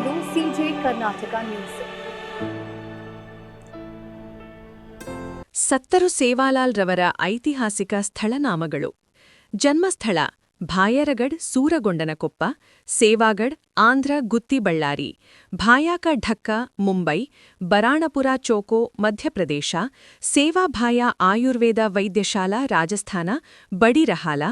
ನೀವು CJ Karnataka news. ಸತ್ತರು ಸೇವಾಲಾಲ್ ರವರ ಐತಿಹಾಸಿಕ ಸ್ಥಳನಾಮಗಳು. ಜನ್ಮಸ್ಥಳ, ಭಾಯರಗಡ್, ಸೂರಗೊಂಡನಕೊಪ್ಪ, ಸೇವಾಗಡ್, ಆಂಧ್ರ ಗುತ್ತಿ ಬಳ್ಳಾರಿ, ಭಾಯಾಕ ಢಕ್ಕ, ಮುಂಬೈ, ಬರಾಣಪುರ ಚೋಕೋ, ಮಧ್ಯಪ್ರದೇಶ ಸೇವಾಭಾಯ ಆಯುರ್ವೇದ ವೈದ್ಯಶಾಲಾ ರಾಜಸ್ಥಾನ, ಬಡಿರಹಾಲ,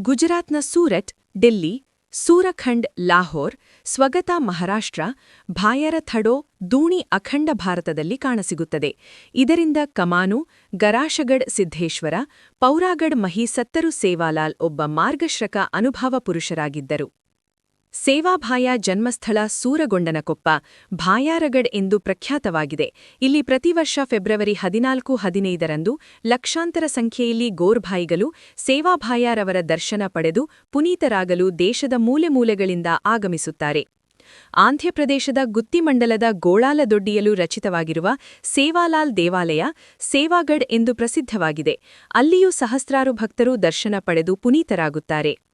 ಗುಜರಾತ್ನ ಸೂರತ್, ಡೆಲ್ಲಿ ಸೂರಖಂಡ್, ಲಾಹೋರ್, ಸ್ವಗತ ಮಹಾರಾಷ್ಟ್ರ ಭಾಯರ ಥಡೋ ದೂಣಿ ಅಖಂಡ ಭಾರತದಲ್ಲಿ ಕಾಣಸಿಗುತ್ತದೆ. ಇದರಿಂದ ಕಮಾನು, ಗರಾಶಗಡ್ ಸಿದ್ಧೇಶ್ವರ, ಪೌರಾಗಡ್ ಮಹಿ ಸತ್ತರು ಸೇವಾಲಾಲ್ ಒಬ್ಬ ಮಾರ್ಗಶ್ರಕ ಅನುಭವ ಪುರುಷರಾಗಿದ್ದರು. ಸೇವಾಭಾಯ ಜನ್ಮಸ್ಥಳ ಸೂರಗೊಂಡನಕೊಪ್ಪ ಭಾಯಾರಗಡ್ ಎಂದು ಪ್ರಖ್ಯಾತವಾಗಿದೆ. ಇಲ್ಲಿ ಪ್ರತಿವರ್ಷ ಫೆಬ್ರವರಿ ಹದಿನಾಲ್ಕು ಹದಿನೈದರಂದು ಲಕ್ಷಾಂತರ ಸಂಖ್ಯೆಯಲ್ಲಿ ಗೋರ್ಭಾಯಿಗಳು ಸೇವಾಭಾಯಾರವರ ದರ್ಶನ ಪಡೆದು ಪುನೀತರಾಗಲು ದೇಶದ ಮೂಲೆ ಮೂಲೆಗಳಿಂದ ಆಗಮಿಸುತ್ತಾರೆ. ಆಂಧ್ರಪ್ರದೇಶದ ಗುತ್ತಿಮಂಡಲದ ಗೋಳಾಲದೊಡ್ಡಿಯಲು ರಚಿತವಾಗಿರುವ ಸೇವಾಲಾಲ್ ದೇವಾಲಯ ಸೇವಾಗಡ್ ಎಂದು ಪ್ರಸಿದ್ಧವಾಗಿದೆ. ಅಲ್ಲಿಯೂ ಸಹಸ್ರಾರು ಭಕ್ತರು ದರ್ಶನ ಪಡೆದು ಪುನೀತರಾಗುತ್ತಾರೆ.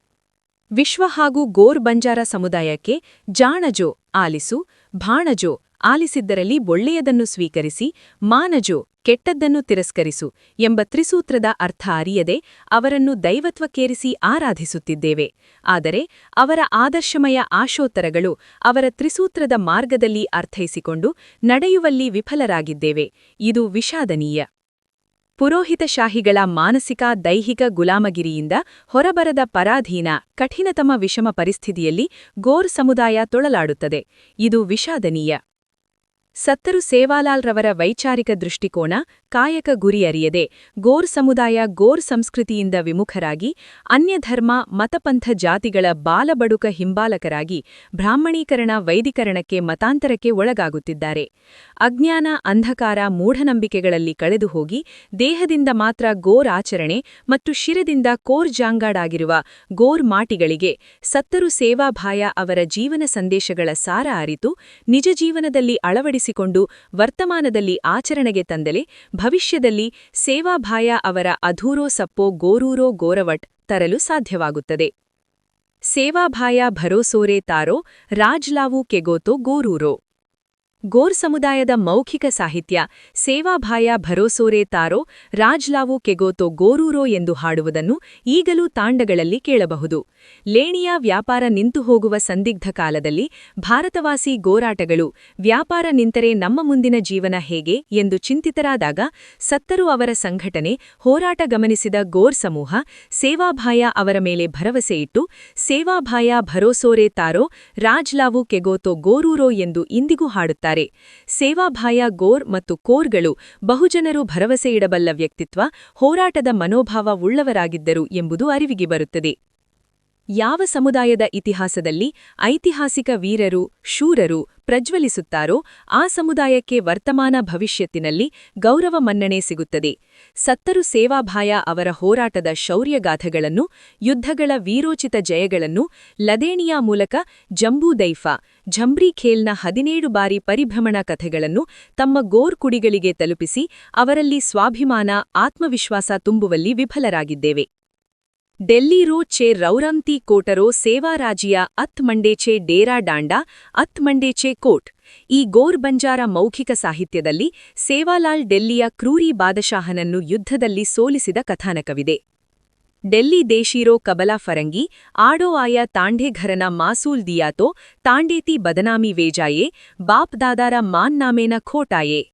ವಿಶ್ವ ಹಾಗೂ ಗೋರ್ ಬಂಜಾರ ಸಮುದಾಯಕ್ಕೆ ಜಾಣಜೋ ಆಲಿಸು, ಭಾಣಜೋ ಆಲಿಸಿದ್ದರಲ್ಲಿ ಒಳ್ಳೆಯದನ್ನು ಸ್ವೀಕರಿಸಿ, ಮಾನಜೋ ಕೆಟ್ಟದ್ದನ್ನು ತಿರಸ್ಕರಿಸು ಎಂಬ ತ್ರಿಸೂತ್ರದ ಅರ್ಥ ಅರಿಯದೆ ಅವರನ್ನು ದೈವತ್ವಕ್ಕೇರಿಸಿ ಆರಾಧಿಸುತ್ತಿದ್ದೇವೆ. ಆದರೆ ಅವರ ಆದರ್ಶಮಯ ಆಶೋತ್ತರಗಳು ಅವರ ತ್ರಿಸೂತ್ರದ ಮಾರ್ಗದಲ್ಲಿ ಅರ್ಥೈಸಿಕೊಂಡು ನಡೆಯುವಲ್ಲಿ ವಿಫಲರಾಗಿದ್ದೇವೆ. ಇದು ವಿಷಾದನೀಯ. ಪುರೋಹಿತಶಾಹಿಗಳ ಮಾನಸಿಕ ದೈಹಿಕ ಗುಲಾಮಗಿರಿಯಿಂದ ಹೊರಬರದ ಪರಾಧೀನ ಕಠಿಣತಮ ವಿಷಮ ಪರಿಸ್ಥಿತಿಯಲ್ಲಿ ಗೋರ್ ಸಮುದಾಯ ತೊಳಲಾಡುತ್ತದೆ. ಇದು ವಿಷಾದನೀಯ. ಸತ್ತರು ಸೇವಾಲಾಲ್ರವರ ವೈಚಾರಿಕ ದೃಷ್ಟಿಕೋನ ಕಾಯಕ ಗುರಿ ಅರಿಯದೆ ಗೋರ್ ಸಮುದಾಯ ಗೋರ್ ಸಂಸ್ಕೃತಿಯಿಂದ ವಿಮುಖರಾಗಿ ಅನ್ಯಧರ್ಮ ಮತಪಂಥ ಜಾತಿಗಳ ಬಾಲಬಡುಕ ಹಿಂಬಾಲಕರಾಗಿ ಬ್ರಾಹ್ಮಣೀಕರಣ ವೈದಿಕರಣಕ್ಕೆ ಮತಾಂತರಕ್ಕೆ ಒಳಗಾಗುತ್ತಿದ್ದಾರೆ. ಅಜ್ಞಾನ, ಅಂಧಕಾರ, ಮೂಢನಂಬಿಕೆಗಳಲ್ಲಿ ಕಳೆದು ಹೋಗಿ ದೇಹದಿಂದ ಮಾತ್ರ ಗೋರ್ ಆಚರಣೆ ಮತ್ತು ಶಿರದಿಂದ ಕೋರ್ ಜಾಂಗಾಡಾಗಿರುವ ಗೋರ್ ಮಾಟಿಗಳಿಗೆ ಸತ್ತರು ಸೇವಾಭಾಯ ಅವರ ಜೀವನ ಸಂದೇಶಗಳ ಸಾರ ಅರಿತು ನಿಜ ಜೀವನದಲ್ಲಿ ಅಳವಡಿಸಿಕೊಂಡು ವರ್ತಮಾನದಲ್ಲಿ ಆಚರಣೆಗೆ ತಂದಲೆ, ಭವಿಷ್ಯದಲ್ಲಿ ಸೇವಾಭಾಯ ಅವರ ಅಧೂರೋ ಸಪ್ಪೋ ಗೋರೂರೋ ಗೋರವಟ್ ತರಲು ಸಾಧ್ಯವಾಗುತ್ತದೆ. ಸೇವಾಭಾಯ ಭರೋಸೋರೆ ತಾರೋ ರಾಜ್ಲಾವು ಕೆಗೋತೋ ಗೋರೂರೋ. ಗೋರ್ ಸಮುದಾಯದ ಮೌಖಿಕ ಸಾಹಿತ್ಯ ಸೇವಾಭಾಯ ಭರೋಸೋರೆ ತಾರೋ ರಾಜ್ಲಾವು ಕೆಗೋತೋ ಗೋರೂರೋ ಎಂದು ಹಾಡುವುದನ್ನು ಈಗಲೂ ತಾಂಡಗಳಲ್ಲಿ ಕೇಳಬಹುದು. ಲೇಣಿಯ ವ್ಯಾಪಾರ ನಿಂತು ಹೋಗುವ ಸಂದಿಗ್ಧ ಕಾಲದಲ್ಲಿ ಭಾರತವಾಸಿ ಗೋರಾಟಗಳು, ವ್ಯಾಪಾರ ನಿಂತರೆ ನಮ್ಮ ಮುಂದಿನ ಜೀವನ ಹೇಗೆ ಎಂದು ಚಿಂತಿತರಾದಾಗ ಸತ್ತರು ಅವರ ಸಂಘಟನೆ ಹೋರಾಟ ಗಮನಿಸಿದ ಗೋರ್ ಸಮೂಹ ಸೇವಾಭಾಯ ಅವರ ಮೇಲೆ ಭರವಸೆಯಿಟ್ಟು ಸೇವಾಭಾಯ ಭರೋಸೋರೆ ತಾರೋ ರಾಜ್ಲಾವು ಕೆಗೋತೋ ಗೋರೂರೋ ಎಂದು ಇಂದಿಗೂ ಹಾಡುತ್ತಾರೆ ಸೇವಾಭಾಯ ಗೋರ್ ಮತ್ತು ಕೋರ್ಗಳು ಬಹುಜನರು ಭರವಸೆಯಿಡಬಲ್ಲ ವ್ಯಕ್ತಿತ್ವ ಹೋರಾಟದ ಮನೋಭಾವ ಉಳ್ಳವರಾಗಿದ್ದರು ಎಂಬುದು ಅರಿವಿಗೆ ಬರುತ್ತದೆ. ಯಾವ ಸಮುದಾಯದ ಇತಿಹಾಸದಲ್ಲಿ ಐತಿಹಾಸಿಕ ವೀರರು, ಶೂರರು ಪ್ರಜ್ವಲಿಸುತ್ತಾರೋ ಆ ಸಮುದಾಯಕ್ಕೆ ವರ್ತಮಾನ ಭವಿಷ್ಯತ್ತಿನಲ್ಲಿ ಗೌರವ ಮನ್ನಣೆ ಸಿಗುತ್ತದೆ. ಸತ್ತರು ಸೇವಾಭಾಯ ಅವರ ಹೋರಾಟದ ಶೌರ್ಯಗಾಥಗಳನ್ನು, ಯುದ್ಧಗಳ ವೀರೋಚಿತ ಜಯಗಳನ್ನು ಲದೇಣಿಯ ಮೂಲಕ ಜಂಬೂದೈಫಾ ಝಂಬ್ರಿ ಖೇಲ್ನ ಹದಿನೇಳು ಬಾರಿ ಪರಿಭ್ರಮಣ ಕಥೆಗಳನ್ನು ತಮ್ಮ ಗೋರ್ ಕುಡಿಗಳಿಗೆ ತಲುಪಿಸಿ ಅವರಲ್ಲಿ ಸ್ವಾಭಿಮಾನ, ಆತ್ಮವಿಶ್ವಾಸ ತುಂಬುವಲ್ಲಿ ವಿಫಲರಾಗಿದ್ದೇವೆ. ಡೆಲ್ಲಿರೋ ಚೆ ರೌರಂತಿ ಕೋಟರೋ ಸೇವಾರಾಜಿಯ ಅತ್ ಮಂಡೇಚೆ ಡೇರಾ ಡಾಂಡಾ, ಅತ್ ಮಂಡೇಚೆ ಕೋಟ್. ಈ ಗೋರ್ ಬಂಜಾರ ಮೌಖಿಕ ಸಾಹಿತ್ಯದಲ್ಲಿ ಸೇವಾಲಾಲ್ ಡೆಲ್ಲಿಯ ಕ್ರೂರಿ ಬಾದಶಾಹನನ್ನು ಯುದ್ಧದಲ್ಲಿ ಸೋಲಿಸಿದ ಕಥಾನಕವಿದೆ. ಡೆಲ್ಲಿ ದೇಶೀರೋ ಕಬಲಾ ಫರಂಗಿ, ಆಡೋ ಆಯ ತಾಂಡೇಘರನ ಘರನ ಮಾಸೂಲ್ ದಿಯಾತೋ, ತಾಂಡೇತಿ ಬದನಾಮಿ ವೇಜಾಯೇ, ಬಾಪ್ ದಾದಾರ ಮಾನ್ ನಾಮೇನ ಖೋಟಾಯೇ.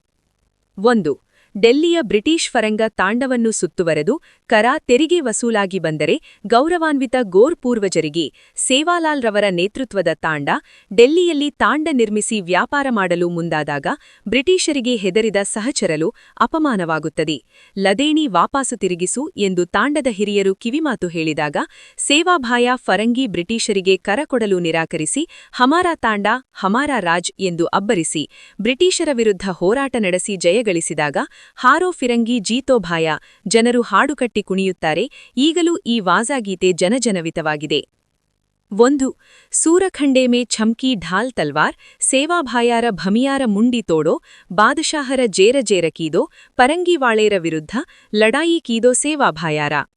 ಒಂದು ಡೆಲ್ಲಿಯ ಬ್ರಿಟಿಷ್ ಫರಂಗ ತಾಂಡವನ್ನು ಸುತ್ತುವರೆದು ಕರ ತೆರಿಗೆ ವಸೂಲಾಗಿ ಬಂದರೆ ಗೌರವಾನ್ವಿತ ಗೋರ್ ಪೂರ್ವಜರಿಗೆ ಸೇವಾಲಾಲ್ ರವರ ನೇತೃತ್ವದ ತಾಂಡ ಡೆಲ್ಲಿಯಲ್ಲಿ ತಾಂಡ ನಿರ್ಮಿಸಿ ವ್ಯಾಪಾರ ಮಾಡಲು ಮುಂದಾದಾಗ ಬ್ರಿಟಿಷರಿಗೆ ಹೆದರಿದ ಸಹಚರಲು ಅಪಮಾನವಾಗುತ್ತದೆ. ಲದೇಣಿ ವಾಪಾಸು ತಿರುಗಿಸು ಎಂದು ತಾಂಡದ ಹಿರಿಯರು ಕಿವಿಮಾತು ಹೇಳಿದಾಗ ಸೇವಾಭಾಯ ಫರಂಗಿ ಬ್ರಿಟಿಷರಿಗೆ ಕರ ಕೊಡಲು ನಿರಾಕರಿಸಿ ಹಮಾರಾ ತಾಂಡ, ಹಮಾರಾ ರಾಜ್ ಎಂದು ಅಬ್ಬರಿಸಿ ಬ್ರಿಟಿಷರ ವಿರುದ್ಧ ಹೋರಾಟ ನಡೆಸಿ ಜಯಗಳಿಸಿದಾಗ ಹಾರೋ ಫಿರಂಗಿ ಜೀತೋಭಾಯ ಜನರು ಹಾಡುಕಟ್ಟಿ ಕುಣಿಯುತ್ತಾರೆ. ಈಗಲೂ ಈ ವಾಜಾಗೀತೆ ಜನಜನವಿತವಾಗಿದೆ. ಒಂದು, ಸೂರಖಂಡೆ ಮೇ ಛಮ್ಕಿ ಢಾಲ್ ತಲ್ವಾರ್ ಸೇವಾಭಾಯಾರ ಭಮಿಯಾರ ಮುಂಡಿ ತೋಡೋ, ಬಾದಶಾಹರ ಜೇರ ಜೇರ ಕೀದೋ ಪರಂಗಿವಾಳೇರ ವಿರುದ್ಧ ಲಡಾಯಿ ಕೀದೋ ಸೇವಾಭಾಯಾರ